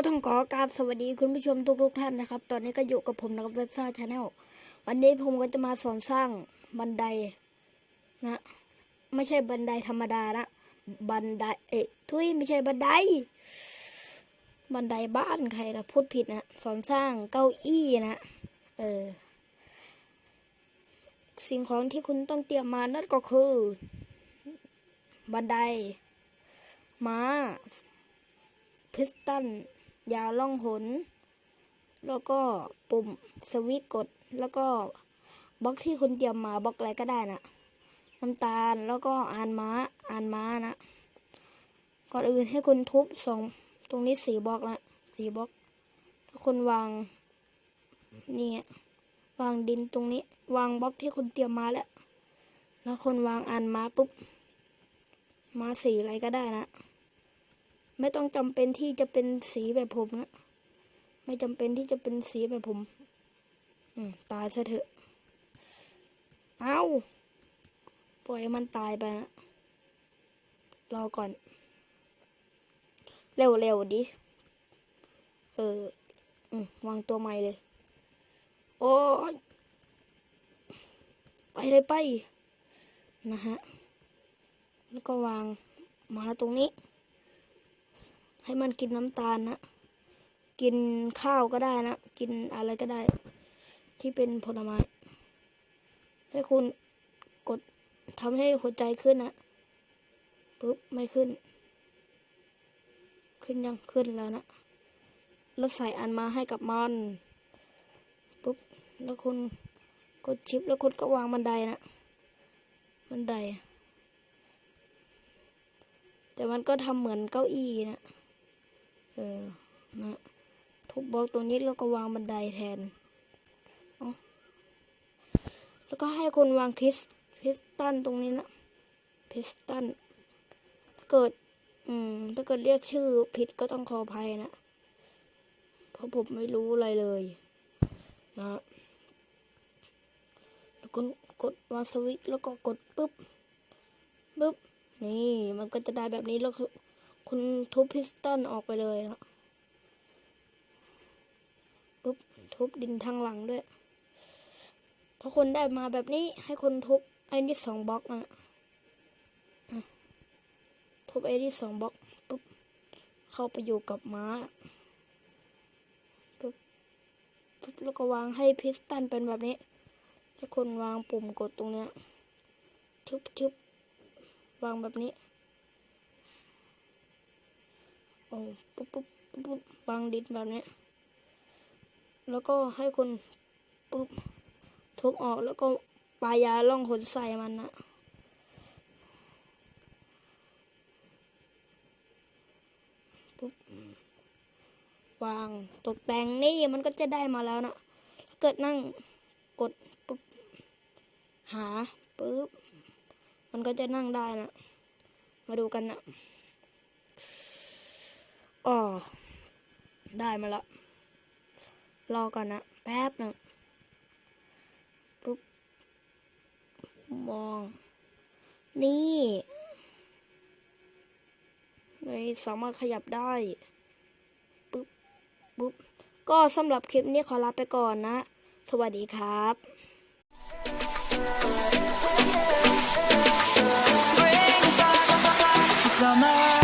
ขอกราบสวัสดีคุณผู้ชมทุกทุกๆท่านนะครับ ตอนนี้ก็อยู่กับผมนะครับเว็บซ่าชาแนลวันนี้ผมก็จะมาสอนสร้างบันไดนะ ไม่ใช่บันไดธรรมดานะ บันไดเอ๊ะทุยไม่ใช่บันได บันไดบ้านใครนะพูดผิดนะสอนสร้างเก้าอี้นะเออสิ่งของที่คุณต้องเตรียมมานั่นก็คือ บันไดม้าพิสตัน ยาล่องหน แล้วก็ปุ่มสวิตช์กด แล้วก็บล็อกที่คุณเตรียมมาบล็อกอะไรก็ได้นะน้ำตาลแล้วก็อ่านม้าอ่านม้านะ ก่อนอื่นให้คุณทุบสองตรงนี้สี่บล็อกละสี่บล็อกถ้าคุณวางนี่วางดินตรงนี้ วางบล็อกที่คุณเตรียมมาแล้ว แล้วคนวางอ่านม้าปุ๊บม้าสีอะไรก็ได้นะ ไม่ต้องจำเป็นที่จะเป็นสีแบบผมนะ ไม่จำเป็นที่จะเป็นสีแบบผม อืมตายซะเถอะ เอาปล่อยมันตายไปนะ รอก่อน เร็วๆดิ เอออืมวางตัวใหม่เลย โอ้ยไปเลยไป นะฮะ แล้วก็วางมาตรงนี้ ให้มันกินน้ำตาลนะ กินข้าวก็ได้นะ กินอะไรก็ได้ ที่เป็นผลไม้ ให้คุณกดทำให้หัวใจขึ้นนะปุ๊บไม่ขึ้น ขึ้นยังขึ้นแล้วนะ แล้วใส่อันมาให้กับมันปุ๊บแล้วคุณกดชิปแล้วคุณก็วางบันไดนะบันได แต่มันก็ทำเหมือนเก้าอี้นะ เออนะทุบบล็อกตรงนี้แล้วก็วางบันไดแทนเอาแล้วก็ให้คนวางคริสคริสตันตรงนี้นะคริสตันถ้าเกิด อืม ถ้าเกิดเรียกชื่อผิดก็ต้องขออภัยนะ เพราะผมไม่รู้อะไรเลย นะแล้วก็กดวางสวิตแล้วก็กดปุ๊บปุ๊บ นี่มันก็จะได้แบบนี้แล้วคือ คุณทุบพิสตันออกไปเลยนะปุ๊บทุบดินทางหลังด้วยพอคนได้มาแบบนี้ให้คนทุบไอ้นี่สองบล็อกนะอะทุบไอ้นี่สองบล็อกปุ๊บเข้าไปอยู่กับม้าปุ๊บปุ๊บแล้วก็วางให้พิสตันเป็นแบบนี้ให้คนวางปุ่มกดตรงเนี้ยทุบทุบวางแบบนี้ โอ้ปุ๊บปุ๊บปุ๊บปุ๊บวางดินแบบนี้ แล้วก็ให้คนปุ๊บทุบออกแล้วก็ปายาล่องขนใส่มันนะปุ๊บวางตกแต่งนี่มันก็จะได้มาแล้วนะเกิดนั่งกดปุ๊บหาปุ๊บมันก็จะนั่งได้นะมาดูกันนะ อ๋อ ได้มาล้วรอก่อนนะ แป๊บหนึ่งปุ๊บ มอง นี่ไงสามารถขยับได้ปุ๊บปุ๊บ ก็สำหรับคลิปนี้ขอลาไปก่อนนะ สวัสดีครับ Break